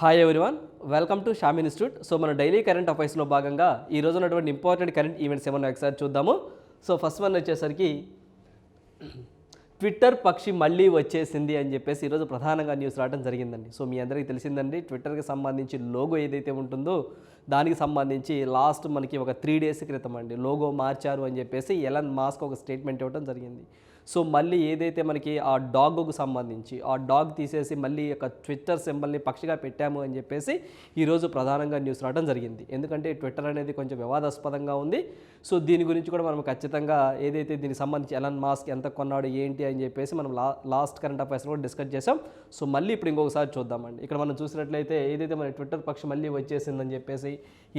Hi everyone welcome to Sham institute so మన daily current అఫైర్స్లో భాగంగా ఈ రోజు ఉన్నటువంటి ఇంపార్టెంట్ కరెంట్ ఈవెంట్స్ ఏమన్నా ఒకసారి చూద్దాము. సో ఫస్ట్ వన్ వచ్చేసరికి ట్విట్టర్ పక్షి మళ్ళీ వచ్చేసింది అని చెప్పేసి ఈరోజు ప్రధానంగా న్యూస్ రావడం జరిగిందండి. సో మీ అందరికీ తెలిసిందండి ట్విట్టర్కి సంబంధించి లోగో ఏదైతే ఉంటుందో దానికి సంబంధించి లాస్ట్ మనకి ఒక త్రీ డేస్ క్రితం అండి లోగో మార్చారు అని చెప్పేసి ఎలన్ మాస్క్ ఒక స్టేట్మెంట్ ఇవ్వడం జరిగింది. సో మళ్ళీ ఏదైతే మనకి ఆ డాగ్కు సంబంధించి ఆ డాగ్ తీసేసి మళ్ళీ ఒక ట్విట్టర్ సింబల్ని పక్షిగా పెట్టాము అని చెప్పేసి ఈరోజు ప్రధానంగా న్యూస్ రావడం జరిగింది. ఎందుకంటే ట్విట్టర్ అనేది కొంచెం వివాదాస్పదంగా ఉంది. సో దీని గురించి కూడా మనం ఖచ్చితంగా ఏదైతే దీనికి సంబంధించి ఎలన్ మాస్క్ ఎంత కొన్నాడు ఏంటి అని చెప్పేసి మనం లా లాస్ట్ కరెంట్ అఫైర్స్ కూడా డిస్కస్ చేసాం సో మళ్ళీ ఇప్పుడు ఇంకొకసారి చూద్దామండి. ఇక్కడ మనం చూసినట్లయితే ఏదైతే మన ట్విట్టర్ పక్షి మళ్ళీ వచ్చేసిందని చెప్పేసి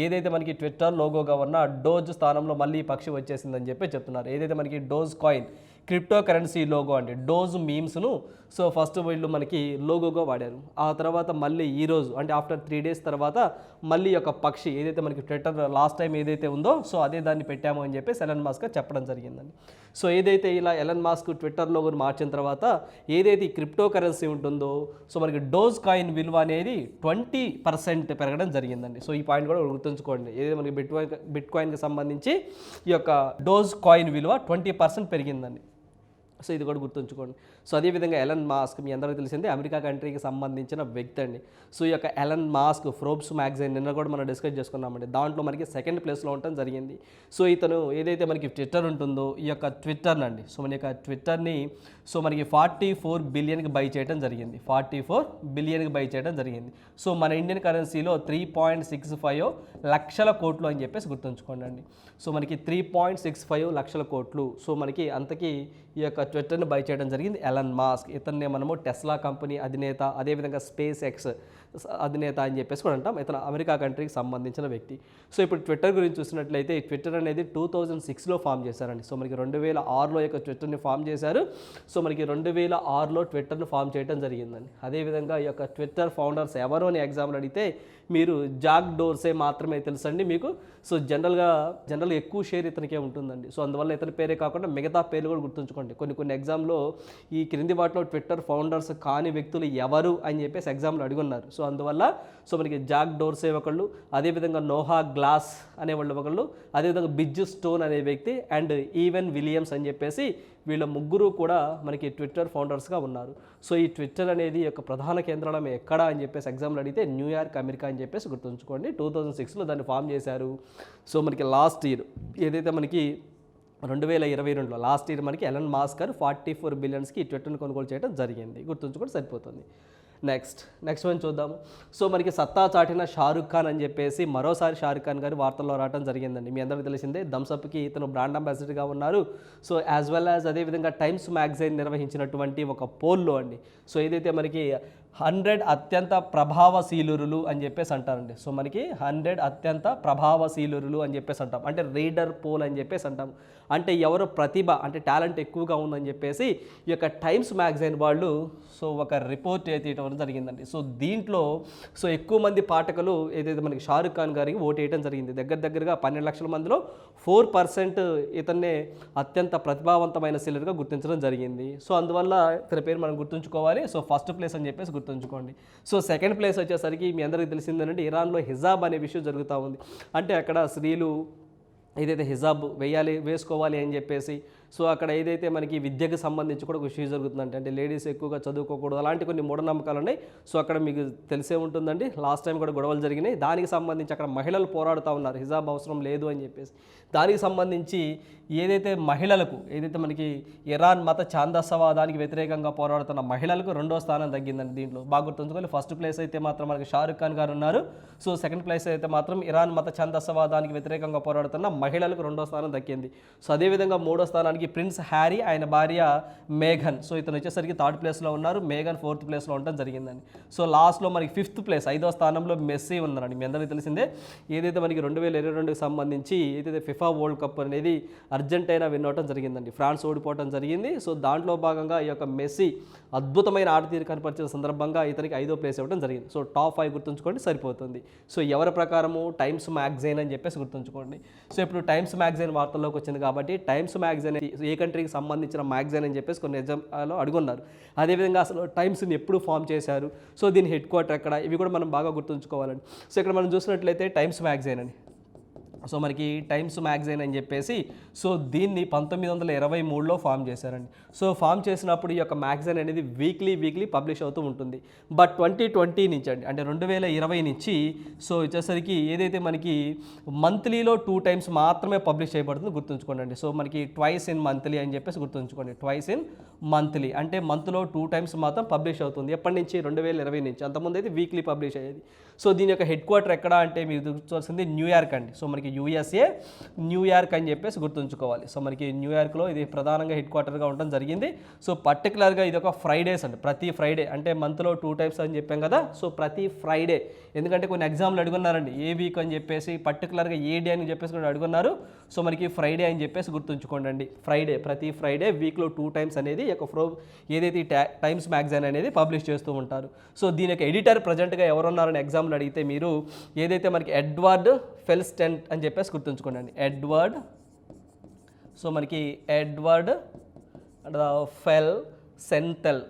ఏదైతే మనకి ట్విట్టర్ లోగోగా ఉన్న డోజ్ స్థానంలో మళ్ళీ పక్షి వచ్చేసిందని చెప్పి చెప్తున్నారు. ఏదైతే మనకి Doge coin crypto currency logo అండి. డోజ్ మీమ్స్ను సో ఫస్ట్ వీళ్ళు మనకి లోగోగా వాడారు. ఆ తర్వాత మళ్ళీ ఈరోజు అంటే ఆఫ్టర్ త్రీ డేస్ తర్వాత మళ్ళీ ఒక పక్షి ఏదైతే మనకి ట్విట్టర్ లాస్ట్ టైం ఏదైతే ఉందో సో అదే దాన్ని పెట్టాము అని చెప్పేసి ఎలన్ మాస్క్ చెప్పడం జరిగిందండి. సో ఏదైతే ఇలా ఎలన్ మాస్క్ ట్విట్టర్ లోగోని మార్చిన తర్వాత ఏదైతే ఈ క్రిప్టో కరెన్సీ ఉంటుందో సో మనకి డోజ్ కాయిన్ విలువ అనేది ట్వంటీ పర్సెంట్ పెరగడం జరిగిందండి. సో ఈ పాయింట్ కూడా గుర్తుంచుకోండి. ఏదైతే మనకి బిట్ బిట్ కాయిన్కి సంబంధించి ఈ యొక్క డోజ్ కాయిన్ విలువ ట్వంటీ పర్సెంట్ పెరిగిందండి. సో ఇది కూడా గుర్తుంచుకోండి. సో అదేవిధంగా ఎలన్ మాస్క్ మీ అందరికీ తెలిసిందే అమెరికా కంట్రీకి సంబంధించిన వ్యక్తి అండి. సో ఈ యొక్క ఎలన్ మాస్క్ ఫ్రోబ్స్ మ్యాగజైన్ నిన్న కూడా మనం డిస్కస్ చేసుకున్నామండి. దాంట్లో మనకి సెకండ్ ప్లేస్లో ఉండటం జరిగింది. సో ఇతను ఏదైతే మనకి ట్విట్టర్ ఉంటుందో ఈ యొక్క ట్విట్టర్ అండి. సో మన యొక్క ట్విట్టర్ని సో మనకి ఫార్టీ ఫోర్ బిలియన్కి బై చేయడం జరిగింది. ఫార్టీ ఫోర్ బిలియన్కి బై చేయడం జరిగింది. సో మన ఇండియన్ కరెన్సీలో త్రీ పాయింట్ సిక్స్ ఫైవ్ లక్షల కోట్లు అని చెప్పేసి గుర్తుంచుకోండి అండి. సో మనకి త్రీ పాయింట్ సిక్స్ ఫైవ్ లక్షల కోట్లు. సో మనకి అంతకి ఈ యొక్క ట్విట్టర్ని బై చేయడం జరిగింది ఎలన్ మాస్క్ ఇతన్నే మనము టెస్లా కంపెనీ అధినేత అదేవిధంగా స్పేస్ ఎక్స్ అధినేత అని చెప్పేసి కూడా అంటాం. ఇతను అమెరికా కంట్రీకి సంబంధించిన వ్యక్తి. సో ఇప్పుడు ట్విట్టర్ గురించి చూసినట్లయితే ఈ ట్విట్టర్ అనేది టూ థౌజండ్ సిక్స్లో ఫామ్ చేశారండి. సో మనకి రెండు వేల ఆరులో యొక్క ట్విట్టర్ని ఫామ్ చేశారు. సో మనకి రెండు వేల ఆరులో ట్విట్టర్ను ఫామ్ చేయడం జరిగిందండి. అదేవిధంగా ఈ యొక్క ట్విట్టర్ ఫౌండర్స్ ఎవరు అని ఎగ్జామ్లు అడిగితే మీరు జాక్ డోర్సే మాత్రమే తెలుసండి మీకు. సో జనరల్గా జనరల్ ఎక్కువ షేర్ ఇతనికే ఉంటుందండి. సో అందువల్ల ఇతని పేరే కాకుండా మిగతా పేర్లు కూడా గుర్తుంచుకోండి. కొన్ని కొన్ని ఎగ్జామ్లో ఈ క్రింది వాటిలో ట్విట్టర్ ఫౌండర్స్ కాని వ్యక్తులు ఎవరు అని చెప్పేసి ఎగ్జామ్లో అడుగున్నారు. సో అందువల్ల సో మనకి జాక్ డోర్సే ఒకళ్ళు అదేవిధంగా నోహా గ్లాస్ అనేవాళ్ళు ఒకళ్ళు అదేవిధంగా బిజ్ స్టోన్ అనే వ్యక్తి అండ్ ఈవెన్ విలియమ్స్ అని చెప్పేసి వీళ్ళ ముగ్గురు కూడా మనకి ట్విట్టర్ ఫౌండర్స్గా ఉన్నారు. సో ఈ ట్విట్టర్ అనేది యొక్క ప్రధాన కేంద్రాలం ఎక్కడ అని చెప్పేసి ఎగ్జామ్లు అడిగితే న్యూయార్క్ అమెరికా అని చెప్పేసి గుర్తుంచుకోండి. టూ థౌజండ్ సిక్స్లో దాన్ని ఫామ్ చేశారు. సో మనకి లాస్ట్ ఇయర్ ఏదైతే మనకి రెండు వేల ఇరవై రెండులో లాస్ట్ ఇయర్ మనకి ఎలన్ మాస్కర్ ఫార్టీ ఫోర్ బిలియన్స్కి ట్విట్టర్ని కొనుగోలు చేయడం జరిగింది. గుర్తుంచుకుంటే సరిపోతుంది. నెక్స్ట్ నెక్స్ట్ వన్ చూద్దాము. సో మనకి సత్తా చాటిన షారుఖ్ ఖాన్ అని చెప్పేసి మరోసారి షారుఖ్ ఖాన్ గారు వార్తల్లో రావడం జరిగిందండి. మీ అందరికీ తెలిసిందే థమ్స్అప్కి ఇతను బ్రాండ్ అంబాసిడర్గా ఉన్నారు. సో యాజ్ వెల్ యాజ్ అదేవిధంగా టైమ్స్ మ్యాగజైన్ నిర్వహించినటువంటి ఒక పోల్లో అండి. సో ఏదైతే మనకి హండ్రెడ్ అత్యంత ప్రభావశీలురులు అని చెప్పేసి అంటారండి. సో మనకి హండ్రెడ్ అత్యంత ప్రభావశీలురులు అని చెప్పేసి అంటాం. అంటే రీడర్ పోల్ అని చెప్పేసి అంటాం. అంటే ఎవరు ప్రతిభ అంటే టాలెంట్ ఎక్కువగా ఉందని చెప్పేసి ఈ యొక్క టైమ్స్ మ్యాగజైన్ వాళ్ళు సో ఒక రిపోర్ట్ తీయటం జరిగిందండి. సో దీంట్లో సో ఎక్కువ మంది పాఠకులు ఏదైతే మనకి షారుఖ్ ఖాన్ గారికి ఓటు వేయడం జరిగింది. దగ్గర దగ్గరగా పన్నెండు లక్షల మందిలో ఫోర్ పర్సెంట్ ఇతన్నే అత్యంత ప్రతిభావంతమైన శీలురుగా గుర్తించడం జరిగింది. సో అందువల్ల ఇతని పేరు మనం గుర్తుంచుకోవాలి. సో ఫస్ట్ ప్లేస్ అని చెప్పేసి గుర్తుంచుకోండి. సో సెకండ్ ప్లేస్ వచ్చేసరికి మీ అందరికీ తెలిసిందేనంటే ఇరాన్లో హిజాబ్ అనే విషయం జరుగుతూ ఉంది. అంటే అక్కడ స్త్రీలు ఏదైతే హిజాబ్ వేయాలి వేసుకోవాలి అని చెప్పేసి సో అక్కడ ఏదైతే మనకి విద్యకు సంబంధించి కూడా ఒక ఇష్యూ జరుగుతుందంటే అంటే లేడీస్ ఎక్కువగా చదువుకోకూడదు అలాంటి కొన్ని మూఢనమ్మకాలు ఉన్నాయి. సో అక్కడ మీకు తెలిసే ఉంటుందండి. లాస్ట్ టైం కూడా గొడవలు జరిగినాయి. దానికి సంబంధించి అక్కడ మహిళలు పోరాడుతూ ఉన్నారు. హిజాబ్ అవసరం లేదు అని చెప్పేసి. దానికి సంబంధించి ఏదైతే మహిళలకు ఏదైతే మనకి ఇరాన్ మత ఛాందసవాదానికి వ్యతిరేకంగా పోరాడుతున్న మహిళలకు రెండో స్థానం తగ్గిందండి దీంట్లో. బాగా గుర్తుంచుకోవాలి. ఫస్ట్ ప్లేస్ అయితే మాత్రం మనకి షారుఖ్ ఖాన్ గారు ఉన్నారు. సో సెకండ్ ప్లేస్ అయితే మాత్రం ఇరాన్ మత ఛాందసవాదానికి వ్యతిరేకంగా పోరాడుతున్న మహిళలకు రెండో స్థానం దక్కింది. సో అదేవిధంగా మూడో స్థానానికి ప్రిన్స్ హ్యారీ ఆయన భార్య మేఘన్. సో ఇతను వచ్చేసరికి థర్డ్ ప్లేస్లో ఉన్నారు. మేఘన్ ఫోర్త్ ప్లేస్లో ఉండడం జరిగిందండి. సో లాస్ట్లో మనకి ఫిఫ్త్ ప్లేస్ ఐదో స్థానంలో మెస్సీ ఉన్నారండి. మీ అందరికీ తెలిసిందే ఏదైతే మనకి రెండు వేల ఇరవై రెండుకి సంబంధించి ఏదైతే ఫిఫా వరల్డ్ కప్ అనేది అర్జెంటైనా విన్ అవటం జరిగిందండి. ఫ్రాన్స్ ఓడిపోవటం జరిగింది. సో దాంట్లో భాగంగా ఈ యొక్క మెస్సీ అద్భుతమైన ఆట తీరు కనపరిచిన సందర్భంగా ఇతనికి ఐదో ప్లేస్ ఇవ్వడం జరిగింది. సో టాప్ ఫైవ్ గుర్తుంచుకోండి సరిపోతుంది. సో ఎవరి ప్రకారము టైమ్స్ మ్యాగజైన్ అని చెప్పేసి గుర్తుంచుకోండి. సో ఇప్పుడు టైమ్స్ మ్యాగజైన్ వార్తల్లోకి వచ్చింది కాబట్టి టైమ్స్ మ్యాగజైన్ ఏ కంట్రీకి సంబంధించిన మ్యాగజైన్ అని చెప్పేసి కొన్ని ఎగ్జామ్లో అడుగున్నారు. అదేవిధంగా అసలు టైమ్స్ని ఎప్పుడు ఫామ్ చేశారు? సో దీని హెడ్ క్వార్టర్ ఎక్కడ? ఇవి కూడా మనం బాగా గుర్తుంచుకోవాలండి. సో ఇక్కడ మనం చూసినట్లయితే టైమ్స్ మ్యాగజైన్ అని. సో మనకి టైమ్స్ మ్యాగజైన్ అని చెప్పేసి సో దీన్ని పంతొమ్మిది వందల ఇరవై మూడులో ఫామ్ చేశారండి. సో ఫామ్ చేసినప్పుడు ఈ యొక్క మ్యాగజైన్ అనేది వీక్లీ వీక్లీ పబ్లిష్ అవుతూ ఉంటుంది. బట్ ట్వంటీ ట్వంటీ నుంచి అండి అంటే రెండు వేల ఇరవై నుంచి సో వచ్చేసరికి ఏదైతే మనకి మంత్లీలో టూ టైమ్స్ మాత్రమే పబ్లిష్ చేయబడుతుంది గుర్తుంచుకోండి అండి సో మనకి ట్వైస్ ఇన్ మంత్లీ అని చెప్పేసి గుర్తుంచుకోండి. ట్వైస్ ఇన్ మంత్లీ అంటే మంత్లో టూ టైమ్స్ మాత్రం పబ్లిష్ అవుతుంది. ఎప్పటి నుంచి? రెండు వేల ఇరవై నుంచి. అంతకుముందు అయితే వీక్లీ పబ్లిష్ అయ్యేది. సో దీని యొక్క హెడ్ క్వార్టర్ ఎక్కడ అంటే మీరు గుర్తుంచుకోవాల్సింది న్యూయార్క్ అండి. సో మనకి యూఎస్ఏ న్యూయార్క్ అని చెప్పేసి గుర్తుంచుకోవాలి. సో మనకి న్యూయార్క్లో ఇది ప్రధానంగా హెడ్ క్వార్టర్గా ఉండడం జరిగింది. సో పర్టికులర్గా ఇది ఒక ఫ్రైడేస్ అండి. ప్రతి ఫ్రైడే అంటే మంత్లో టూ టైమ్స్ అని చెప్పాం కదా. సో ప్రతి ఫ్రైడే ఎందుకంటే కొన్ని ఎగ్జామ్లు అడుగున్నారండి. ఏ వీక్ అని చెప్పేసి పర్టికులర్గా ఏ డే అని చెప్పేసి కూడా అడుగున్నారు. సో మనకి ఫ్రైడే అని చెప్పేసి గుర్తుంచుకోండి ఫ్రైడే ప్రతి ఫ్రైడే వీక్లో టూ టైమ్స్ అనేది ఒక ఫ్రో ఏదైతే టైమ్స్ మ్యాగజైన్ అనేది పబ్లిష్ చేస్తూ ఉంటారు. సో దీని యొక్క ఎడిటర్ ప్రజెంట్గా ఎవరున్నారని ఎగ్జామ్లు అడిగితే మీరు ఏదైతే మనకి ఎడ్వర్డ్ ఫెల్స్టెంట్ అని చెప్పేసి గుర్తుంచుకోండి ఎడ్వర్డ్ సో మనకి ఎడ్వర్డ్ ఫెల్ సెంథెల్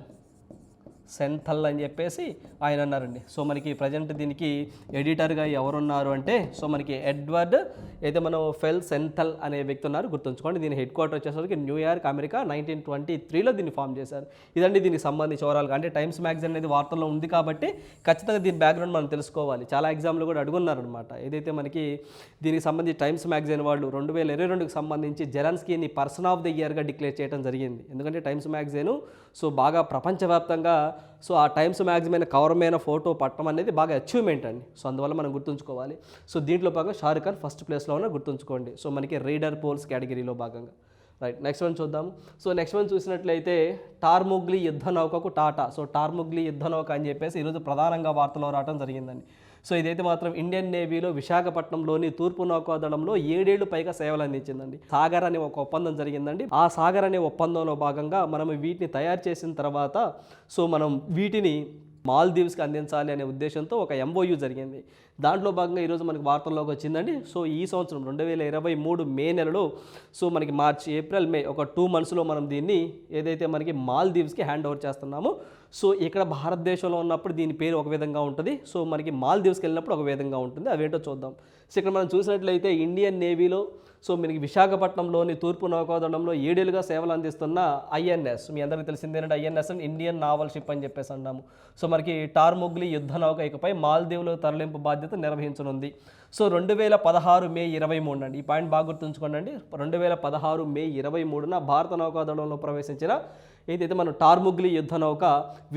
సెంథల్ అని చెప్పేసి ఆయన అన్నారండి. సో మనకి ప్రజెంట్ దీనికి ఎడిటర్గా ఎవరున్నారు అంటే సో మనకి ఎడ్వర్డ్ అయితే మనం ఫెల్ సెంథల్ అనే వ్యక్తి ఉన్నారు గుర్తుంచుకోండి. దీని హెడ్ క్వార్టర్ వచ్చేసరికి New York America nineteen twenty త్రీలో దీన్ని ఫామ్ చేశారు. ఇదండి దీనికి సంబంధించి ఓవరాల్గా. అంటే టైమ్స్ మ్యాగజైన్ అనేది వార్తల్లో ఉంది కాబట్టి ఖచ్చితంగా దీని బ్యాక్గ్రౌండ్ మనం తెలుసుకోవాలి. చాలా ఎగ్జామ్లు కూడా అడుగున్నారనమాట ఏదైతే మనకి దీనికి సంబంధించి టైమ్స్ మ్యాగజైన్ వాళ్ళు రెండు వేల ఇరవై రెండుకి సంబంధించి జెలన్స్కీని పర్సన్ ఆఫ్ ద ఇయర్గా డిక్లేర్ చేయడం జరిగింది. ఎందుకంటే టైమ్స్ మ్యాగజైన్ సో బాగా ప్రపంచవ్యాప్తంగా సో ఆ టైమ్స్ మ్యాగజైన్ కవర్ మీద ఫోటో పట్టడం అనేది బాగా అచీవ్మెంట్ అండి. సో అందువల్ల మనం గుర్తుంచుకోవాలి. సో దీంట్లో భాగంగా షారుఖ్ ఖాన్ ఫస్ట్ ప్లేస్లో ఉన్న గుర్తుంచుకోండి. సో మనకి రీడర్ పోల్స్ కేటగిరీలో భాగంగా. రైట్ నెక్స్ట్ వన్ చూద్దాం. సో నెక్స్ట్ వన్ చూసినట్లయితే టార్ముగ్లీ యుద్ధ నౌకకు టాటా సో టార్ముగ్లీ యుద్ధ నౌక అని చెప్పేసి ఈరోజు ప్రధానంగా వార్తలో రావడం జరిగిందండి. సో ఇదైతే మాత్రం ఇండియన్ నేవీలో విశాఖపట్నంలోని తూర్పు నౌకాదళంలో ఏడేళ్ళు పైగా సేవలు అందించిందండి. సాగర్ అనే ఒక ఒప్పందం జరిగిందండి. ఆ సాగర్ అనే ఒప్పందంలో భాగంగా మనం వీటిని తయారు చేసిన తర్వాత సో మనం వీటిని మాల్దీవ్స్కి అందించాలి అనే ఉద్దేశంతో ఒక ఎంఓయూ జరిగింది. దాంట్లో భాగంగా ఈరోజు మనకి వార్తల్లోకి వచ్చిందండి. సో ఈ సంవత్సరం రెండు వేల ఇరవై మూడు మే నెలలో సో మనకి మార్చ్ ఏప్రిల్ మే ఒక టూ మంత్స్లో మనం దీన్ని ఏదైతే మనకి మాల్దీవ్స్కి హ్యాండ్ ఓవర్ చేస్తున్నామో సో ఇక్కడ భారతదేశంలో ఉన్నప్పుడు దీని పేరు ఒక విధంగా ఉంటుంది. సో మనకి మాల్దీవ్స్కి వెళ్ళినప్పుడు ఒక విధంగా ఉంటుంది. అవేంటో చూద్దాం. సో ఇక్కడ మనం చూసినట్లయితే ఇండియన్ నేవీలో సో మనకి విశాఖపట్నంలోని తూర్పు నౌకాదళంలో ఏడేళ్ళుగా సేవలు అందిస్తున్న ఐఎన్ఎస్ మీ అందరికీ తెలిసిందేనంటే ఐఎన్ఎస్ అని ఇండియన్ నావల్ షిప్ అని చెప్పేసి అన్నాము సో మనకి టార్ముగ్లీ యుద్ధ నౌక ఇకపై మాల్దీవులు తరలింపు బాధ్యత నిర్వహించనుంది. సో రెండు వేల పదహారు మే ఇరవై మూడు అండి. ఈ పాయింట్ బాగా గుర్తుంచుకోండి. రెండు వేల పదహారు మే ఇరవై మూడున భారత నౌకాదళంలో ప్రవేశించిన ఏదైతే మనం టార్ముగ్లీ యుద్ధ నౌక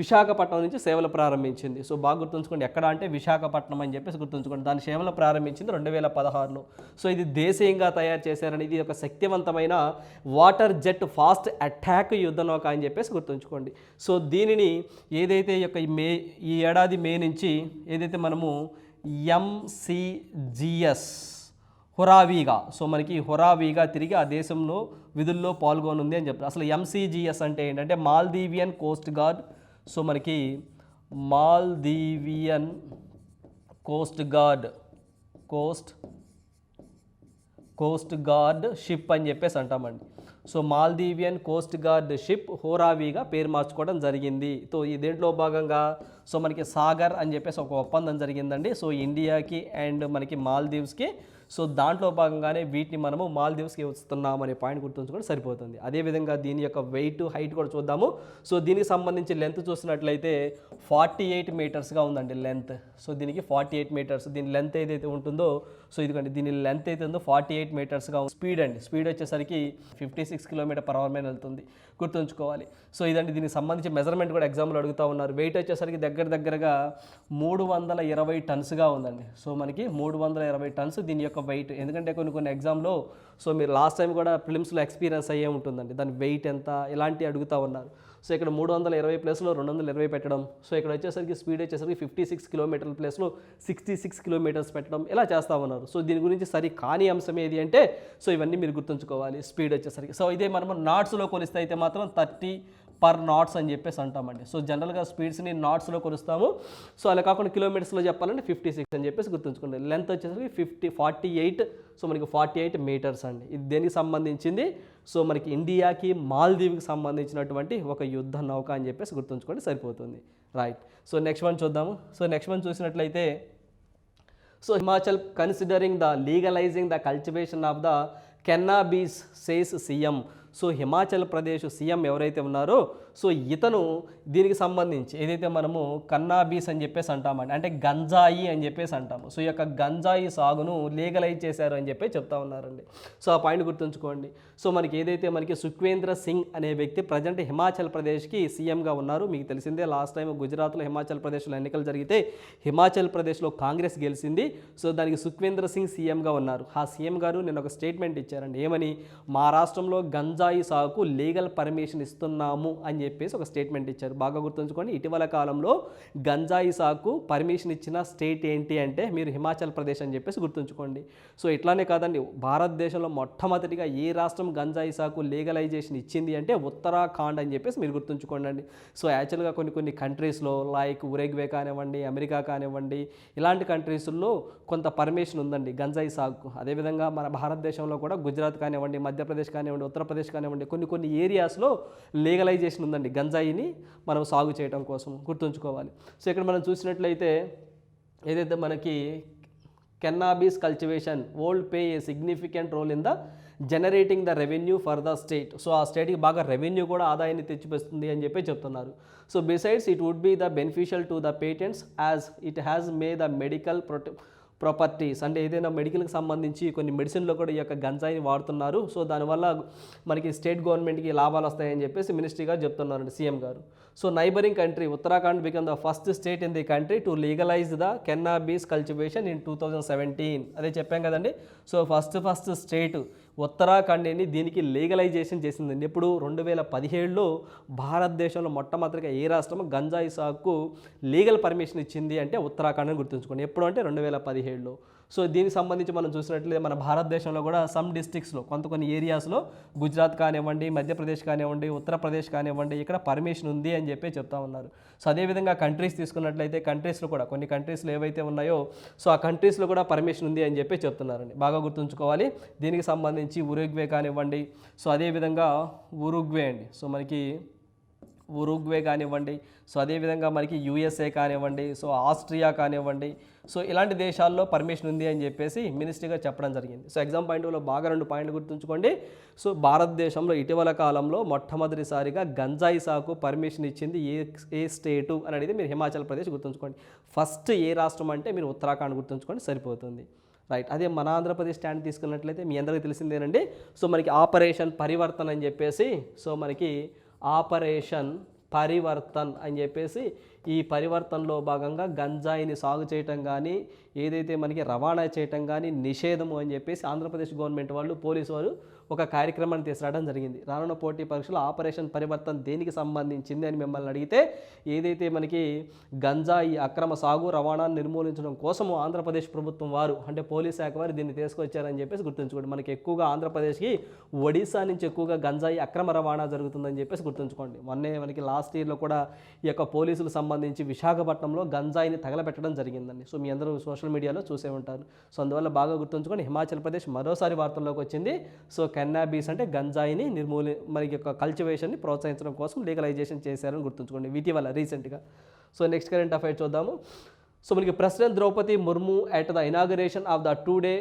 విశాఖపట్నం నుంచి సేవలు ప్రారంభించింది. సో బాగా గుర్తుంచుకోండి ఎక్కడ అంటే విశాఖపట్నం అని చెప్పేసి గుర్తుంచుకోండి. దాని సేవలు ప్రారంభించింది రెండు వేల పదహారులో. సో ఇది దేశీయంగా తయారు చేశారని ఇది ఒక శక్తివంతమైన వాటర్ జెట్ ఫాస్ట్ అటాక్ యుద్ధ నౌక అని చెప్పేసి గుర్తుంచుకోండి. సో దీనిని ఏదైతే ఈ యొక్క ఈ మే ఈ ఏడాది మే నుంచి ఏదైతే మనము ఎంసిజిఎస్ హురావీగా. సో మనకి హురావీగా తిరిగి ఆ దేశంలో విధుల్లో పాల్గొనుంది అని చెప్తారు అసలు ఎంసీజీఎస్ అంటే ఏంటంటే మాల్దీవియన్ కోస్ట్ గార్డ్. సో మనకి Maldivian coast guard coast coast guard ship అని చెప్పేసి అంటామండి so Maldivian coast guard ship హోరావీగా పేరు మార్చుకోవడం జరిగింది. సో ఈ దేంట్లో భాగంగా సో మనకి సాగర్ అని చెప్పేసి ఒక ఒప్పందం జరిగిందండి. సో ఇండియాకి అండ్ మనకి మాల్దీవ్స్కి సో దాంట్లో భాగంగానే వీటిని మనము మాల్దీవ్స్కి వస్తున్నాం అనే పాయింట్ గుర్తుంచుకొని సరిపోతుంది. అదేవిధంగా దీని యొక్క వెయిట్ హైట్ కూడా చూద్దాము. సో దీనికి సంబంధించి లెంత్ చూసినట్లయితే ఫార్టీ ఎయిట్ మీటర్స్గా ఉందండి లెంత్ సో దీనికి ఫార్టీ ఎయిట్ మీటర్స్ దీని లెంత్ ఏదైతే ఉంటుందో సో ఇదిగోండి దీని లెంత్ అయితే ఉందో ఫార్టీ ఎయిట్ మీటర్స్గా స్పీడ్ అండి. స్పీడ్ వచ్చేసరికి fifty six kilometer per hour మీద వెళ్తుంది. గుర్తుంచుకోవాలి. సో ఇదండి దీనికి సంబంధించి మెజర్మెంట్ కూడా ఎగ్జామ్లో అడుగుతూ ఉన్నారు. వెయిట్ వచ్చేసరికి దగ్గర దగ్గరగా మూడు వందల ఇరవై టన్స్గా ఉందండి. సో మనకి మూడు వందల ఇరవై టన్స్ దీని యొక్క వెయిట్ ఎందుకంటే కొన్ని కొన్ని ఎగ్జామ్లో సో మీరు లాస్ట్ టైం కూడా ఫిలిమ్స్లో ఎక్స్పీరియన్స్ అయ్యే ఉంటుందండి. దాని వెయిట్ ఎంత ఇలాంటివి అడుగుతూ ఉన్నారు. సో ఇక్కడ మూడు వందల ఇరవై ప్లేస్లో రెండు వందల ఇరవై పెట్టడం. సో ఇక్కడ వచ్చేసరికి స్పీడ్ వచ్చేసరికి ఫిఫ్టీ సిక్స్ కిలోమీటర్ల ప్లేస్లో సిక్స్టీ సిక్స్ కిలోమీటర్స్ పెట్టడం. ఇలా చేస్తూ ఉన్నారు. సో దీని గురించి సరి కాని అంశం ఏది అంటే సో ఇవన్నీ మీరు గుర్తుంచుకోవాలి. స్పీడ్ వచ్చేసరికి. సో ఇదే మనము నాట్స్లో కొలిస్తే అయితే మాత్రం థర్టీ పర్ నాట్స్ అని చెప్పేసి అంటామండి. సో జనరల్గా స్పీడ్స్ని నాట్స్లో కొలుస్తాము. సో అలా కాకుండా కిలోమీటర్స్లో చెప్పాలంటే ఫిఫ్టీ సిక్స్ అని చెప్పేసి గుర్తుంచుకోండి. లెంత్ వచ్చేసరికి ఫిఫ్టీ ఫార్టీ ఎయిట్. సో మనకి ఫార్టీ ఎయిట్ మీటర్స్ అండి. ఇది దేనికి సంబంధించింది? సో మనకి ఇండియాకి మాల్దీవ్కి సంబంధించినటువంటి ఒక యుద్ధ నౌక అని చెప్పేసి గుర్తుంచుకోండి. సరిపోతుంది. రైట్. సో నెక్స్ట్ వన్ చూద్దాము. సో నెక్స్ట్ వన్ చూసినట్లయితే so Himachal considering the legalizing the cultivation of the cannabis says CM. So Himachal Pradesh CM ఎవరైతే ఉన్నారో సో ఇతను దీనికి సంబంధించి ఏదైతే మనము కన్నాబీస్ అని చెప్పేసి అంటామండి అంటే గంజాయి అని చెప్పేసి అంటాము. సో ఈ యొక్క గంజాయి సాగును లీగలైజ్ చేశారు అని చెప్పి చెప్తా ఉన్నారండి. సో ఆ పాయింట్ గుర్తుంచుకోండి. సో మనకి ఏదైతే మనకి సుఖ్వేంద్ర సింగ్ అనే వ్యక్తి ప్రజెంట్ హిమాచల్ ప్రదేశ్కి సీఎంగా ఉన్నారు మీకు తెలిసిందే లాస్ట్ టైం గుజరాత్లో హిమాచల్ ప్రదేశ్లో ఎన్నికలు జరిగితే హిమాచల్ ప్రదేశ్లో కాంగ్రెస్ గెలిచింది. సో దానికి సుఖ్వేంద్ర సింగ్ సీఎంగా ఉన్నారు. ఆ సీఎం గారు నేను ఒక స్టేట్మెంట్ ఇచ్చారండి. ఏమని? మా రాష్ట్రంలో గంజా గంజాయి సాగుకు లీగల్ పర్మిషన్ ఇస్తున్నాము అని చెప్పేసి ఒక స్టేట్మెంట్ ఇచ్చారు. బాగా గుర్తుంచుకోండి ఇటీవల కాలంలో గంజాయి సాగుకు పర్మిషన్ ఇచ్చిన స్టేట్ ఏంటి అంటే మీరు హిమాచల్ ప్రదేశ్ అని చెప్పేసి గుర్తుంచుకోండి. సో ఇట్లానే కాదండి భారతదేశంలో మొట్టమొదటిగా ఏ రాష్ట్రం గంజాయి సాగుకు లీగలైజేషన్ ఇచ్చింది అంటే ఉత్తరాఖండ్ అని చెప్పేసి మీరు గుర్తుంచుకోండి సో యాక్చువల్గా కొన్ని కొన్ని కంట్రీస్లో లైక్ ఉరేగ్వే కానివ్వండి అమెరికా కానివ్వండి ఇలాంటి కంట్రీస్లో కొంత పర్మిషన్ ఉందండి గంజాయి సాగుకు. అదేవిధంగా మన భారతదేశంలో కూడా గుజరాత్ కానివ్వండి మధ్యప్రదేశ్ కానివ్వండి ఉత్తరప్రదేశ్ కానివ్వండి కొన్ని కొన్ని ఏరియాస్లో లీగలైజేషన్ ఉందండి గంజాయిని మనం సాగు చేయడం కోసం గుర్తుంచుకోవాలి. సో ఇక్కడ మనం చూసినట్లయితే ఏదైతే మనకి cannabis cultivation would play a significant role in the generating the revenue for the state so ఆ స్టేట్కి బాగా రెవెన్యూ కూడా ఆదాయాన్ని తెచ్చిపెస్తుంది అని చెప్పి చెప్తున్నారు. So besides it would be the beneficial to the patients as it has may the medical ప్రొటె properties అంటే ఏదైనా మెడికల్కి సంబంధించి కొన్ని మెడిసిన్లో కూడా ఈ యొక్క గంజాయిని వాడుతున్నారు. సో దానివల్ల మనకి స్టేట్ గవర్నమెంట్కి లాభాలు వస్తాయని చెప్పేసి మినిస్ట్రీ గారు చెప్తున్నారండి సీఎం గారు. So neighbouring country Uttarakhand become the first state in the country to legalize the cannabis cultivation in two thousand seventeen. అదే చెప్పాం కదండి. సో ఫస్ట్ ఫస్ట్ స్టేట్ ఉత్తరాఖండ్ని దీనికి లీగలైజేషన్ చేసిందండి. ఎప్పుడు రెండు వేల పదిహేడులో భారతదేశంలో మొట్టమొదటిగా ఏ రాష్ట్రం గంజాయి సాగుకు లీగల్ పర్మిషన్ ఇచ్చింది అంటే ఉత్తరాఖండ్ అని గుర్తుంచుకోండి. ఎప్పుడు అంటే రెండు వేల పదిహేడులో. సో దీనికి సంబంధించి మనం చూసినట్లయితే మన భారతదేశంలో కూడా సమ్ డిస్ట్రిక్ట్స్లో కొంత కొన్ని ఏరియాస్లో గుజరాత్ కానివ్వండి మధ్యప్రదేశ్ కానివ్వండి ఉత్తరప్రదేశ్ కానివ్వండి ఇక్కడ పర్మిషన్ ఉంది అని చెప్పి చెప్తా ఉన్నారు. సో అదేవిధంగా కంట్రీస్ తీసుకున్నట్లయితే కంట్రీస్లో కూడా కొన్ని కంట్రీస్లో ఏవైతే ఉన్నాయో సో ఆ కంట్రీస్లో కూడా పర్మిషన్ ఉంది అని చెప్పి చెప్తున్నారండి. బాగా గుర్తుంచుకోవాలి. దీనికి సంబంధించి ఉరుగ్వే కానివ్వండి సో అదేవిధంగా ఉరుగ్వే అండి. సో మనకి ఉరుగ్వే కానివ్వండి సో అదేవిధంగా మనకి యూఎస్ఏ కానివ్వండి సో ఆస్ట్రియా కానివ్వండి సో ఇలాంటి దేశాల్లో పర్మిషన్ ఉంది అని చెప్పేసి మినిస్ట్రీగా చెప్పడం జరిగింది. సో ఎగ్జామ్ పాయింట్లో బాగా రెండు పాయింట్లు గుర్తుంచుకోండి. సో భారతదేశంలో ఇటీవల కాలంలో మొట్టమొదటిసారిగా గంజాయి సాగు పర్మిషన్ ఇచ్చింది ఏ ఏ స్టేటు అని అనేది మీరు హిమాచల్ ప్రదేశ్ గుర్తుంచుకోండి. ఫస్ట్ ఏ రాష్ట్రం అంటే మీరు ఉత్తరాఖండ్ గుర్తుంచుకోండి సరిపోతుంది. రైట్ అదే మన ఆంధ్రప్రదేశ్ స్టాండ్ తీసుకున్నట్లయితే మీ అందరికీ తెలిసిందేనండి. సో మనకి ఆపరేషన్ పరివర్తన అని చెప్పేసి సో మనకి ఆపరేషన్ పరివర్తన్ అని చెప్పేసి ఈ పరివర్తనలో భాగంగా గంజాయిని సాగు చేయటం కానీ ఏదైతే మనకి రవాణా చేయటం కానీ నిషేధము అని చెప్పేసి ఆంధ్రప్రదేశ్ గవర్నమెంట్ వాళ్ళు పోలీసు వారు ఒక కార్యక్రమాన్ని తీసుకురావడం జరిగింది. రానున్న పోటీ పరీక్షలు ఆపరేషన్ పరివర్తన దేనికి సంబంధించింది అని మిమ్మల్ని అడిగితే ఏదైతే మనకి గంజాయి అక్రమ సాగు రవాణా నిర్మూలించడం కోసము ఆంధ్రప్రదేశ్ ప్రభుత్వం వారు అంటే పోలీస్ శాఖ వారు దీన్ని తీసుకొచ్చారని చెప్పేసి గుర్తుంచుకోండి. మనకి ఎక్కువగా ఆంధ్రప్రదేశ్కి ఒడిశా నుంచి ఎక్కువగా గంజాయి అక్రమ రవాణా జరుగుతుందని చెప్పేసి గుర్తుంచుకోండి. మొన్నే మనకి లాస్ట్ ఇయర్లో కూడా ఈ యొక్క పోలీసులకు సంబంధించి విశాఖపట్నంలో గంజాయిని తగలబెట్టడం జరిగిందండి. సో మీ అందరూ సోషల్ మీడియాలో చూసే ఉంటారు. సో అందువల్ల బాగా గుర్తుంచుకోండి హిమాచల్ ప్రదేశ్ మరోసారి వార్తల్లోకి వచ్చింది. సో కెన్నాబీస్ అంటే గంజాయిని నిర్మూలి మరి యొక్క కల్టివేషన్ని ప్రోత్సహించడం కోసం లీగలైజేషన్ చేశారని గుర్తుంచుకోండి ఇటీవల రీసెంట్గా సో నెక్స్ట్ కరెంట్ అఫైర్ చూద్దాము. సో మనకి president Draupadi Murmu at the inauguration of the two day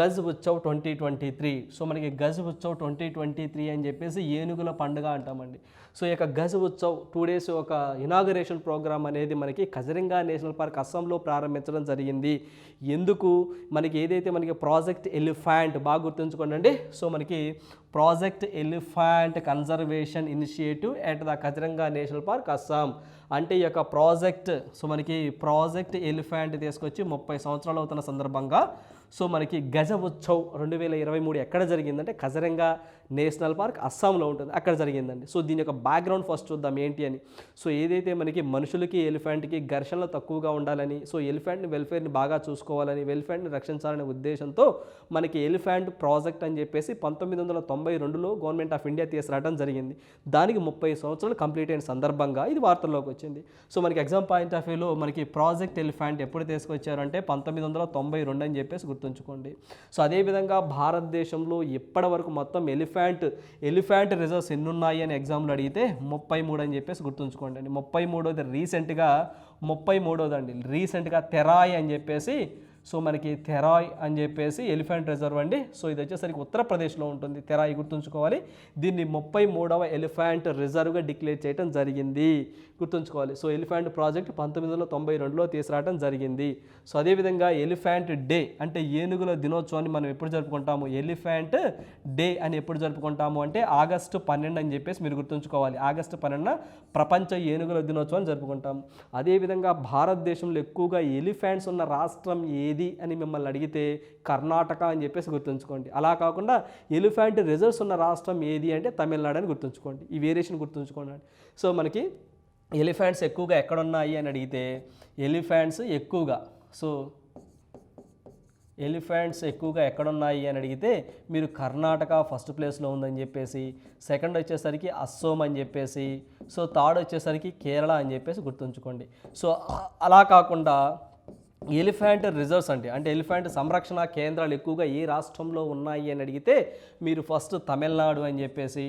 Gaj Utsav twenty twenty three so మనకి Gaj Utsav twenty twenty three అని చెప్పేసి ఏనుగుల పండుగ అంటామండి. సో ఈ యొక్క గజ్ ఉత్సవ్ టూ డేస్ ఒక ఇనాగరేషన్ ప్రోగ్రామ్ అనేది మనకి కజరింగా నేషనల్ పార్క్ అస్సాంలో ప్రారంభించడం జరిగింది. ఎందుకు? మనకి ఏదైతే మనకి ప్రాజెక్ట్ ఎలిఫాంట్ బాగా గుర్తుంచుకోండి సో మనకి project elephant conservation initiative at the Kaziranga national park Assam. అంటే ఈ యొక్క ప్రాజెక్ట్ సో మనకి ప్రాజెక్ట్ ఎలిఫాంట్ తీసుకొచ్చి ముప్పై సంవత్సరాలు అవుతున్న సందర్భంగా సో మనకి గజ ఉత్సవ్ రెండు వేల ఇరవై మూడు ఎక్కడ జరిగిందంటే కజరంగా నేషనల్ పార్క్ అస్సాంలో ఉంటుంది. అక్కడ జరిగిందండి. సో దీని యొక్క బ్యాక్గ్రౌండ్ ఫస్ట్ చూద్దాం ఏంటి అని. సో ఏదైతే మనకి మనుషులకి ఎలిఫెంట్కి ఘర్షణలు తక్కువగా ఉండాలని సో ఎలిఫెంట్ని వెల్ఫేర్ని బాగా చూసుకోవాలని ఎలిఫెంట్ని రక్షించాలనే ఉద్దేశంతో మనకి ఎలిఫెంట్ ప్రాజెక్ట్ అని చెప్పేసి పంతొమ్మిది వందల తొంభై రెండులో గవర్నమెంట్ ఆఫ్ ఇండియా తీసుకురావడం జరిగింది. దానికి ముప్పై సంవత్సరాలు కంప్లీట్ అయిన సందర్భంగా ఇది వార్తల్లోకి వచ్చింది. సో మనకి ఎగ్జామ్ పాయింట్ ఆఫ్ వ్యూలో మనకి ప్రాజెక్ట్ ఎలిఫెంట్ ఎప్పుడు తీసుకొచ్చారంటే పంతొమ్మిది వందల తొంభై రెండు అని చెప్పేసి గుర్తుంచుకోండి. సో అదేవిధంగా భారతదేశంలో ఇప్పటి వరకు మొత్తం ఎలిఫెంట్ ఎలిఫెంట్ రిజర్వ్స్ ఎన్ని ఉన్నాయి అని ఎగ్జామ్లో అడిగితే ముప్పై మూడు అని చెప్పేసి గుర్తుంచుకోండి అండి. ముప్పై మూడోది రీసెంట్గా ముప్పై మూడోదండి. అండి రీసెంట్గా తెరాయ్ అని చెప్పేసి సో మనకి తెరాయ్ అని చెప్పేసి ఎలిఫెంట్ రిజర్వ్ అండి. సో ఇది వచ్చేసరికి ఉత్తరప్రదేశ్లో ఉంటుంది. తెరాయ్ గుర్తుంచుకోవాలి. దీన్ని ముప్పై మూడవ ఎలిఫెంట్ రిజర్వ్గా డిక్లేర్ చేయడం జరిగింది. గుర్తుంచుకోవాలి. సో ఎలిఫెంట్ ప్రాజెక్ట్ పంతొమ్మిది వందల తొంభై రెండులో తీసుకురావడం జరిగింది. సో అదేవిధంగా ఎలిఫెంట్ డే అంటే ఏనుగుల దినోత్సవాన్ని మనం ఎప్పుడు జరుపుకుంటాము? ఎలిఫెంట్ డే అని ఎప్పుడు జరుపుకుంటాము అంటే ఆగస్టు పన్నెండు అని చెప్పేసి మీరు గుర్తుంచుకోవాలి. ఆగస్టు పన్నెండున ప్రపంచ ఏనుగుల దినోత్సవాన్ని జరుపుకుంటాము అదేవిధంగా భారతదేశంలో ఎక్కువగా ఎలిఫెంట్స్ ఉన్న రాష్ట్రం ఏది అని మిమ్మల్ని అడిగితే కర్ణాటక అని చెప్పేసి గుర్తుంచుకోండి. అలా కాకుండా ఎలిఫెంట్ రిజర్వ్స్ ఉన్న రాష్ట్రం ఏది అంటే తమిళనాడు అని గుర్తుంచుకోండి. ఈ వేరియేషన్ గుర్తుంచుకోండి. సో మనకి ఎలిఫెంట్స్ ఎక్కువగా ఎక్కడ ఉన్నాయి అని అడిగితే ఎలిఫెంట్స్ ఎక్కువగా. సో ఎలిఫెంట్స్ ఎక్కువగా ఎక్కడున్నాయి అని అడిగితే మీరు కర్ణాటక ఫస్ట్ ప్లేస్లో ఉందని చెప్పేసి సెకండ్ వచ్చేసరికి అస్సోం అని చెప్పేసి సో థర్డ్ వచ్చేసరికి కేరళ అని చెప్పేసి గుర్తుంచుకోండి. సో అలా కాకుండా ఎలిఫెంట్ రిజర్వ్స్ అంటే అంటే ఎలిఫెంట్ సంరక్షణ కేంద్రాలు ఎక్కువగా ఏ రాష్ట్రంలో ఉన్నాయి అని అడిగితే మీరు ఫస్ట్ తమిళనాడు అని చెప్పేసి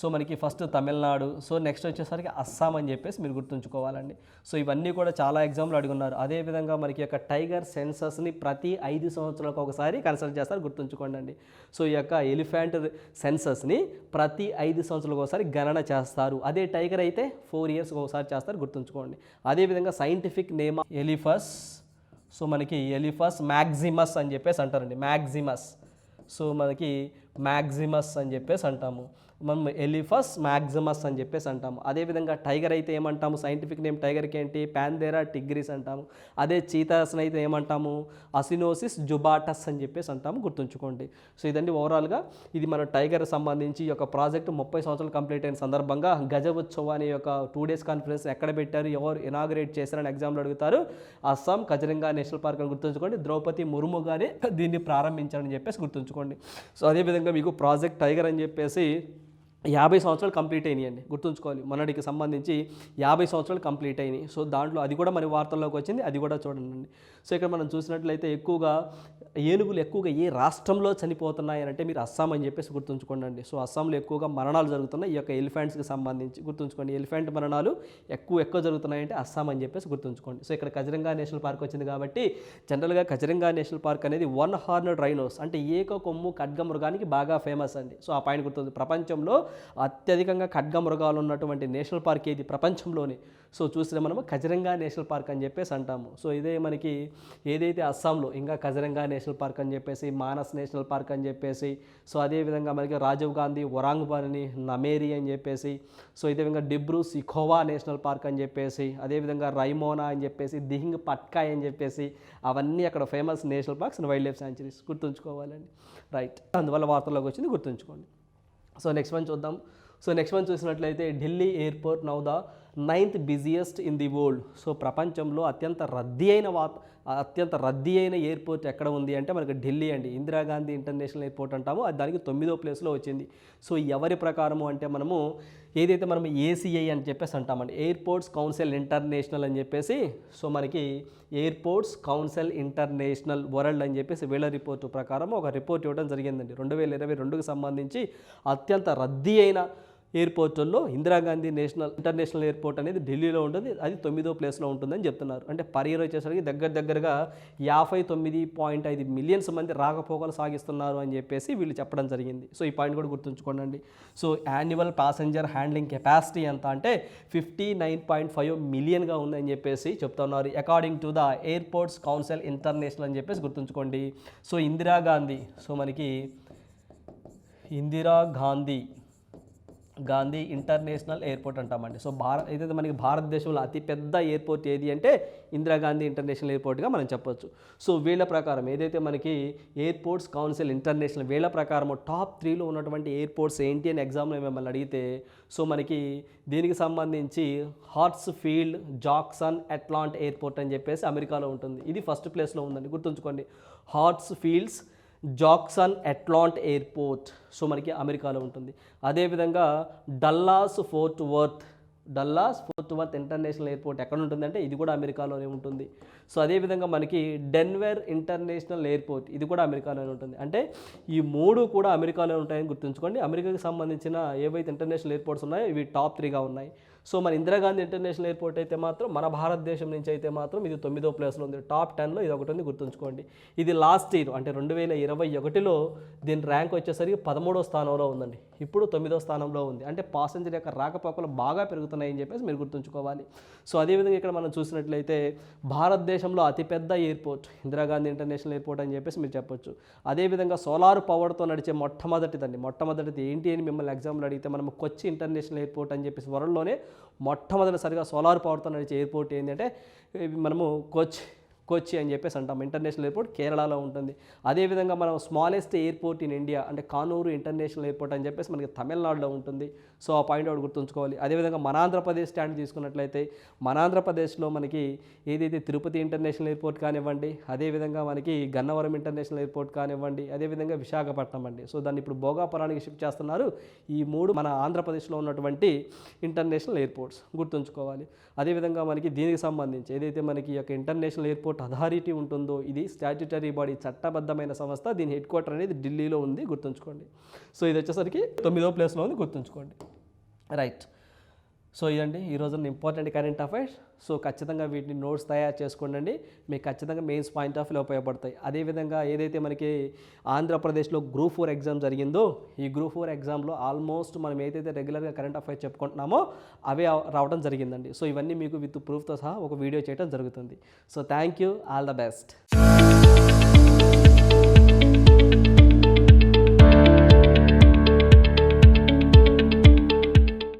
సో మనకి ఫస్ట్ తమిళనాడు సో నెక్స్ట్ వచ్చేసరికి అస్సాం అని చెప్పేసి మీరు గుర్తుంచుకోవాలండి. సో ఇవన్నీ కూడా చాలా ఎగ్జామ్లు అడుగున్నారు. అదేవిధంగా మనకి యొక్క టైగర్ సెన్సస్ని ప్రతి ఐదు సంవత్సరాలకు ఒకసారి కన్సల్ట్ చేస్తారు గుర్తుంచుకోండి అండి. సో ఈ యొక్క ఎలిఫెంట్ సెన్సస్ని ప్రతి ఐదు సంవత్సరాలకు ఒకసారి గణన చేస్తారు. అదే టైగర్ అయితే ఫోర్ ఇయర్స్కి ఒకసారి చేస్తారు గుర్తుంచుకోండి. అదేవిధంగా సైంటిఫిక్ నేమ్ ఎలిఫస్ సో మనకి ఎలిఫస్ మ్యాక్సిమస్ అని చెప్పేసి అంటారండి మ్యాక్సిమస్ సో మనకి మ్యాక్సిమస్ అని చెప్పేసి అంటాము. మనం ఎలిఫస్ మ్యాక్సిమస్ అని చెప్పేసి అంటాము. అదేవిధంగా టైగర్ అయితే ఏమంటాము? సైంటిఫిక్ నేమ్ టైగర్కి ఏంటి? ప్యాన్దేరా టిగ్రిస్ అంటాము. అదే చీతాస్ని అయితే ఏమంటాము? అసినోసిస్ జుబాటస్ అని చెప్పేసి అంటాము. గుర్తుంచుకోండి. సో ఇదండి ఓవరాల్గా ఇది మన టైగర్ సంబంధించి ఈ యొక్క ప్రాజెక్ట్ ముప్పై సంవత్సరాలు కంప్లీట్ అయిన సందర్భంగా గజ ఉత్సవ్ అనే యొక్క టూ డేస్ కాన్ఫరెన్స్ ఎక్కడ పెట్టారు? ఎవరు ఇనాగ్రేట్ చేశారని ఎగ్జామ్లో అడుగుతారు. అస్సాం కజరంగా నేషనల్ పార్క్ అని గుర్తుంచుకోండి. ద్రౌపది ముర్ము గారే దీన్ని ప్రారంభించారని చెప్పేసి గుర్తుంచుకోండి. సో అదేవిధంగా మీకు ప్రాజెక్ట్ టైగర్ అని చెప్పేసి యాభై సంవత్సరాలు కంప్లీట్ అయినాయండి. గుర్తుంచుకోవాలి. మొన్నటికి సంబంధించి యాభై సంవత్సరాలు కంప్లీట్ అయినాయి. సో దాంట్లో అది కూడా మన వార్తల్లోకి వచ్చింది. అది కూడా చూడండి. సో ఇక్కడ మనం చూసినట్లయితే ఎక్కువగా ఏనుగులు ఎక్కువగా ఏ రాష్ట్రంలో చనిపోతున్నాయి అంటే మీరు అస్సాం అని చెప్పేసి గుర్తుంచుకోండి అండి సో అస్సాంలో ఎక్కువగా మరణాలు జరుగుతున్నాయి. ఈ యొక్క ఎలిఫెంట్స్కి సంబంధించి గుర్తుంచుకోండి. ఎలిఫెంట్ మరణాలు ఎక్కువ ఎక్కువ జరుగుతున్నాయంటే అస్సాం అని చెప్పేసి గుర్తుంచుకోండి. సో ఇక్కడ కజరంగా నేషనల్ పార్క్ వచ్చింది కాబట్టి జనరల్గా కజరంగా నేషనల్ పార్క్ అనేది వన్ హార్నడ్ రైనోస్ అంటే ఏక కొమ్ము ఖడ్గమృగానికి బాగా ఫేమస్ అండి. సో ఆ పాయింట్ గుర్తుంది. ప్రపంచంలో అత్యధికంగా ఖడ్గమృగాలు ఉన్నటువంటి నేషనల్ పార్క్ ఏది? ప్రపంచంలోనే. సో చూస్తే మనము కజరంగా నేషనల్ పార్క్ అని చెప్పేసి అంటాము. సో ఇదే మనకి ఏదైతే అస్సాంలో ఇంకా కజరంగా నేషనల్ పార్క్ అని చెప్పేసి మానస్ నేషనల్ పార్క్ అని చెప్పేసి సో అదేవిధంగా మనకి రాజీవ్ గాంధీ ఒరాంగ్బాని నమేరి అని చెప్పేసి సో ఇదే విధంగా డిబ్రూ సిఖోవా నేషనల్ పార్క్ అని చెప్పేసి అదేవిధంగా రైమోనా అని చెప్పేసి దిహింగ్ పట్కాయ్ అని చెప్పేసి అవన్నీ అక్కడ famous national parks and wildlife sanctuaries గుర్తుంచుకోవాలండి. Right. అందువల్ల వార్తల్లోకి వచ్చింది గుర్తుంచుకోండి. సో నెక్స్ట్ వన్ చూద్దాం. సో నెక్స్ట్ వన్ చూసినట్లయితే Delhi airport now the ninth busiest in the world so ప్రపంచంలో అత్యంత రద్దీ అయిన వాత అత్యంత రద్దీ అయిన ఎయిర్పోర్ట్ ఎక్కడ ఉంది అంటే మనకి ఢిల్లీ అండి. Indira Gandhi international airport అంటామో. అది దానికి తొమ్మిదో ప్లేస్లో వచ్చింది. సో ఎవరి ప్రకారము అంటే మనము ఏదైతే మనం ఏసీఐ అని చెప్పేసి అంటామండి. ఎయిర్పోర్ట్స్ కౌన్సిల్ ఇంటర్నేషనల్ అని చెప్పేసి సో మనకి ఎయిర్పోర్ట్స్ కౌన్సిల్ ఇంటర్నేషనల్ వరల్డ్ అని చెప్పేసి వీళ్ళ రిపోర్టు ప్రకారం ఒక రిపోర్ట్ ఇవ్వడం జరిగిందండి. రెండు వేల ఇరవై రెండుకి సంబంధించి అత్యంత రద్దీ అయిన ఎయిర్పోర్ట్లో ఇందిరాగాంధీ నేషనల్ ఇంటర్నేషనల్ ఎయిర్పోర్ట్ అనేది ఢిల్లీలో ఉంటుంది. అది తొమ్మిదో ప్లేస్లో ఉంటుందని చెప్తున్నారు. అంటే పర్ ఇయర్ వచ్చేసరికి దగ్గర దగ్గరగా యాభై తొమ్మిది పాయింట్ ఐదు మిలియన్స్ మంది రాకపోకలు సాగిస్తున్నారు అని చెప్పేసి వీళ్ళు చెప్పడం జరిగింది. సో ఈ పాయింట్ కూడా గుర్తుంచుకోండి so annual passenger handling capacity ఎంత అంటే ఫిఫ్టీ నైన్ పాయింట్ ఫైవ్ మిలియన్గా ఉందని చెప్పేసి చెప్తున్నారు. According to the airports council international అని చెప్పేసి గుర్తుంచుకోండి. సో ఇందిరాగాంధీ సో మనకి ఇందిరా గాంధీ ఇంటర్నేషనల్ ఎయిర్పోర్ట్ అంటామండి. సో భారత్ ఏదైతే మనకి భారతదేశంలో అతిపెద్ద ఎయిర్పోర్ట్ ఏది అంటే ఇందిరాగాంధీ ఇంటర్నేషనల్ ఎయిర్పోర్ట్గా మనం చెప్పొచ్చు. సో వీళ్ళ ప్రకారం ఏదైతే మనకి ఎయిర్పోర్ట్స్ కౌన్సిల్ ఇంటర్నేషనల్ వీళ్ళ ప్రకారం టాప్ త్రీలో ఉన్నటువంటి ఎయిర్పోర్ట్స్ ఏంటి అని ఎగ్జామ్లో మిమ్మల్ని అడిగితే సో మనకి దీనికి సంబంధించి Hartsfield Jackson Atlanta airport అని చెప్పేసి అమెరికాలో ఉంటుంది. ఇది ఫస్ట్ ప్లేస్లో ఉందండి. గుర్తుంచుకోండి. Hartsfield Jackson Atlanta airport. So మనకి అమెరికాలో ఉంటుంది. అదేవిధంగా Dallas Fort Worth Dallas Fort Worth international airport ఎక్కడ ఉంటుందంటే ఇది కూడా అమెరికాలోనే ఉంటుంది. సో అదేవిధంగా మనకి డెన్వర్ ఇంటర్నేషనల్ ఎయిర్పోర్ట్ ఇది కూడా అమెరికాలోనే ఉంటుంది. అంటే ఈ మూడు కూడా అమెరికాలో ఉంటాయని గుర్తుంచుకోండి. అమెరికాకి సంబంధించిన ఏవైతే ఇంటర్నేషనల్ ఎయిర్పోర్ట్స్ ఉన్నాయో ఇవి టాప్ త్రీగా ఉన్నాయి. సో మన ఇందిరాగాంధీ ఇంటర్నేషనల్ ఎయిర్పోర్ట్ అయితే మాత్రం మన భారతదేశం నుంచి అయితే మాత్రం ఇది తొమ్మిదో ప్లేస్లో ఉంది. టాప్ టెన్లో ఇది ఒకటి ఉంది గుర్తుంచుకోండి. ఇది లాస్ట్ ఇయర్ అంటే రెండు వేల ఇరవై ఒకటిలో దీని ర్యాంక్ వచ్చేసరికి పదమూడో స్థానంలో ఉందండి. ఇప్పుడు తొమ్మిదో స్థానంలో ఉంది. అంటే పాసెంజర్ యొక్క రాకపోకలు బాగా పెరుగుతున్నాయని చెప్పేసి మీరు గుర్తుంచుకోవాలి. సో అదేవిధంగా ఇక్కడ మనం చూసినట్లయితే భారతదేశంలో అతిపెద్ద ఎయిర్పోర్ట్ ఇందిరాగాంధీ ఇంటర్నేషనల్ ఎయిర్పోర్ట్ అని చెప్పేసి మీరు చెప్పొచ్చు. అదేవిధంగా సోలార్ పవర్తో నడిచే మొట్టమొదటిదండి. మొట్టమొదటిది ఏంటి అని మిమ్మల్ని ఎగ్జామ్లో అడిగితే మనం కొచ్చి ఇంటర్నేషనల్ ఎయిర్పోర్ట్ అని చెప్పేసి వరల్డ్లోనే మొట్టమొదటిసారిగా సోలార్ పవర్తో నడిచే ఎయిర్పోర్ట్ ఏంటంటే మనము కోచ్ కొచ్చి అని చెప్పేసి అంటాం. ఇంటర్నేషనల్ ఎయిర్పోర్ట్ కేరళలో ఉంటుంది. అదేవిధంగా మనం స్మాలెస్ట్ ఎయిర్పోర్ట్ ఇన్ ఇండియా అంటే కానూరు ఇంటర్నేషనల్ ఎయిర్పోర్ట్ అని చెప్పేసి మనకి తమిళనాడులో ఉంటుంది. సో ఆ పాయింట్ ఒకటి గుర్తుంచుకోవాలి. అదేవిధంగా మన ఆంధ్రప్రదేశ్ స్టాండ్ తీసుకున్నట్లయితే మన ఆంధ్రప్రదేశ్లో మనకి ఏదైతే తిరుపతి ఇంటర్నేషనల్ ఎయిర్పోర్ట్ కానివ్వండి అదేవిధంగా మనకి గన్నవరం ఇంటర్నేషనల్ ఎయిర్పోర్ట్ కానివ్వండి అదేవిధంగా విశాఖపట్నం అండి. సో దాన్ని ఇప్పుడు భోగాపురానికి షిఫ్ట్ చేస్తున్నారు. ఈ మూడు మన ఆంధ్రప్రదేశ్లో ఉన్నటువంటి ఇంటర్నేషనల్ ఎయిర్పోర్ట్స్ గుర్తుంచుకోవాలి. అదేవిధంగా మనకి దీనికి సంబంధించి ఏదైతే మనకి ఈ యొక్క ఇంటర్నేషనల్ ఎయిర్పోర్ట్ అథారిటీ ఉంటుందో ఇది స్టాట్యుటరీ బాడీ చట్టబద్ధమైన సంస్థ. దీని హెడ్ క్వార్టర్ అనేది ఢిల్లీలో ఉంది గుర్తుంచుకోండి. సో ఇది వచ్చేసరికి తొమ్మిదో ప్లేస్లో ఉంది గుర్తుంచుకోండి. రైట్ సో ఇదండి. ఈ రోజున ఇంపార్టెంట్ కరెంట్ అఫైర్స్ సో ఖచ్చితంగా వీటిని నోట్స్ తయారు చేసుకోండి మీకు ఖచ్చితంగా మెయిన్స్ పాయింట్ ఆఫ్ వ్యూ ఉపయోగపడతాయి. అదేవిధంగా ఏదైతే మనకి ఆంధ్రప్రదేశ్లో గ్రూప్ ఫోర్ ఎగ్జామ్ జరిగిందో ఈ గ్రూప్ ఫోర్ ఎగ్జామ్లో ఆల్మోస్ట్ మనం ఏదైతే రెగ్యులర్గా కరెంట్ అఫైర్స్ చెప్పుకుంటున్నామో అవే రావడం జరిగిందండి. సో ఇవన్నీ మీకు విత్ ప్రూఫ్తో సహా ఒక వీడియో చేయడం జరుగుతుంది. So thank you all the best